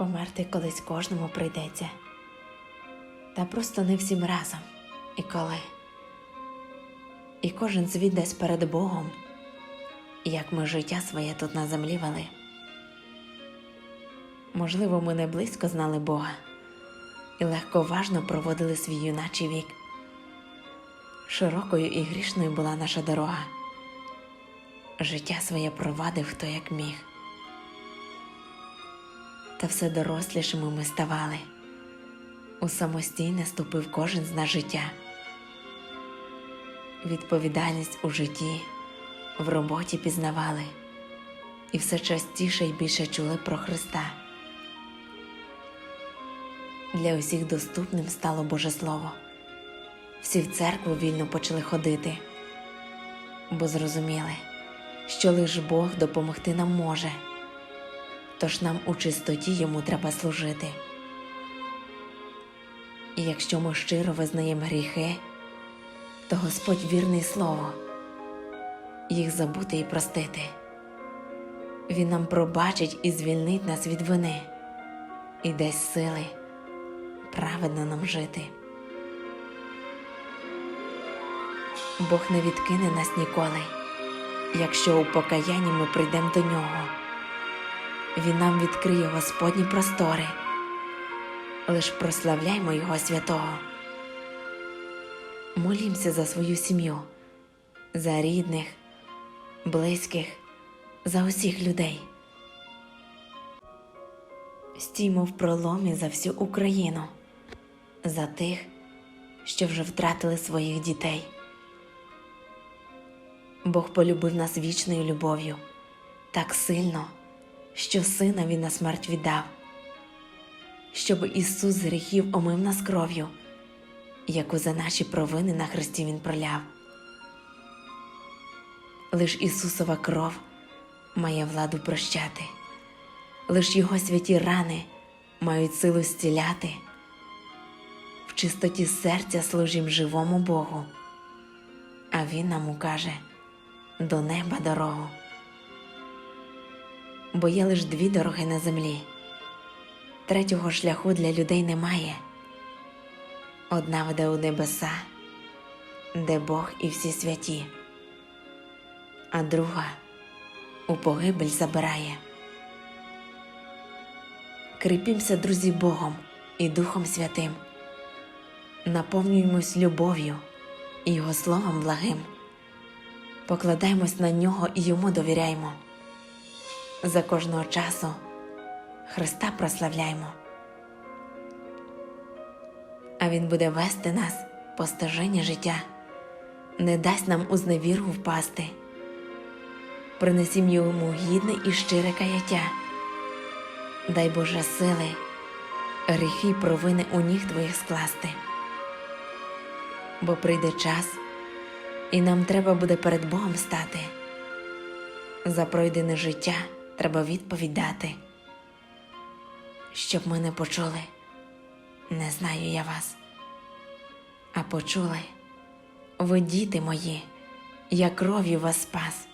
Померти колись кожному прийдеться, та просто не всім разом і коли. І кожен світ десь перед Богом, як ми життя своє тут на землі вели. Можливо, ми не близько знали Бога і легковажно проводили свій юначий вік. Широкою і грішною була наша дорога. Життя своє провадив хто як міг. Та все дорослішими ми ставали. У самостійне ступив кожен з нас життя. Відповідальність у житті, в роботі пізнавали, і все частіше й більше чули про Христа. Для усіх доступним стало Боже Слово. Всі в церкву вільно почали ходити, бо зрозуміли, що лиш Бог допомогти нам може, тож нам у чистоті йому треба служити. І якщо ми щиро визнаємо гріхи, то Господь вірний слово, їх забути і простити. Він нам пробачить і звільнить нас від вини і дасть сили праведно нам жити. Бог не відкине нас ніколи, якщо у покаянні ми прийдемо до нього. Він нам відкриє Господні простори, лиш прославляймо Його святого. Молімося за свою сім'ю, за рідних, близьких, за усіх людей. Стіймо в проломі за всю Україну, за тих, що вже втратили своїх дітей. Бог полюбив нас вічною любов'ю так сильно, що сина він на смерть віддав, щоб Ісус з гріхів омив нас кров'ю, яку за наші провини на Христі Він проляв. Лиш Ісусова кров має владу прощати, лиш Його святі рани мають силу зціляти. В чистоті серця служім живому Богу, а Він нам укаже до неба дорогу. Бо є лиш дві дороги на землі, третього шляху для людей немає. Одна веде у небеса, де Бог і всі святі, а друга у погибель забирає. Кріпімося, друзі, Богом і Духом Святим, наповнюємось любов'ю і Його Словом благим покладаємось на нього і йому довіряємо. За кожного часу. Христа прославляємо, а Він буде вести нас по стежині життя, не дасть нам у зневіру впасти. Принесім йому гідне і щире каяття, дай Боже сили, гріхи провини у ніг твоїх скласти, бо прийде час і нам треба буде перед Богом стати. За пройдене життя треба відповідати. Щоб ми не почули, не знаю я вас, а почули, ви діти мої, я кров'ю вас спас.